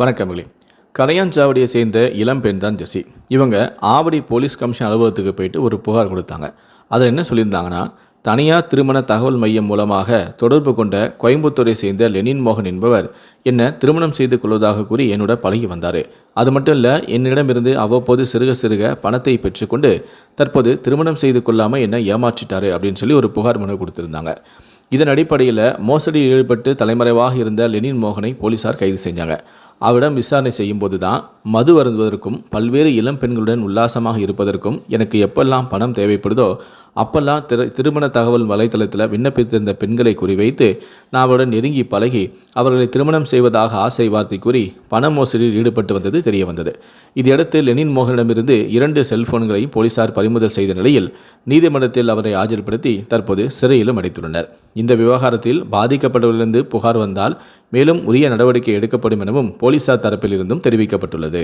வணக்கமிகளே கரையாஞ்சாவடியை சேர்ந்த இளம்பெண் தான் ஜெசி இவங்க ஆவடி போலீஸ் கமிஷன் அலுவலகத்துக்கு போயிட்டு ஒரு புகார் கொடுத்தாங்க. அதில் என்ன சொல்லியிருந்தாங்கன்னா தனியார் திருமண தகவல் மையம் மூலமாக தொடர்பு கொண்ட கோயம்புத்தூரை சேர்ந்த லெனின் மோகன் என்பவர் என்னை திருமணம் செய்து கொள்வதாக கூறி என்னோட பழகி வந்தார். அது மட்டும் இல்லை என்னிடமிருந்து அவ்வப்போது சிறுக சிறுக பணத்தை பெற்றுக்கொண்டு தற்போது திருமணம் செய்து கொள்ளாமல் என்னை ஏமாற்றிட்டாரு அப்படின்னு சொல்லி ஒரு புகார் மனு கொடுத்துருந்தாங்க. இதன் அடிப்படையில் மோசடியில் ஈடுபட்டு தலைமறைவாக இருந்த லெனின் மோகனை போலீசார் கைது செஞ்சாங்க. அவரிடம் விசாரணை செய்யும்போது தான் மது வருந்துவதற்கும் பல்வேறு இளம் பெண்களுடன் உல்லாசமாக இருப்பதற்கும் எனக்கு எப்பெல்லாம் பணம் தேவைப்படுதோ அப்பெல்லாம் திரு திருமண தகவல் வலைத்தளத்தில் விண்ணப்பித்திருந்த பெண்களை குறிவைத்து நான் அவருடன் நெருங்கி பழகி அவர்களை திருமணம் செய்வதாக ஆசை வார்த்தை கூறி பண மோசடியில் ஈடுபட்டு வந்தது தெரிய வந்தது. இதையடுத்து லெனின் மோகனிடமிருந்து இரண்டு செல்போன்களையும் போலீசார் பறிமுதல் செய்த நிலையில் நீதிமன்றத்தில் அவரை ஆஜர்படுத்தி தற்போது சிறையிலும் அடைத்துள்ளனர். இந்த விவகாரத்தில் பாதிக்கப்பட்டவர்களிருந்து புகார் வந்தால் மேலும் உரிய நடவடிக்கை எடுக்கப்படும் எனவும் போலீசார் தரப்பிலிருந்தும் தெரிவிக்கப்பட்டுள்ளது.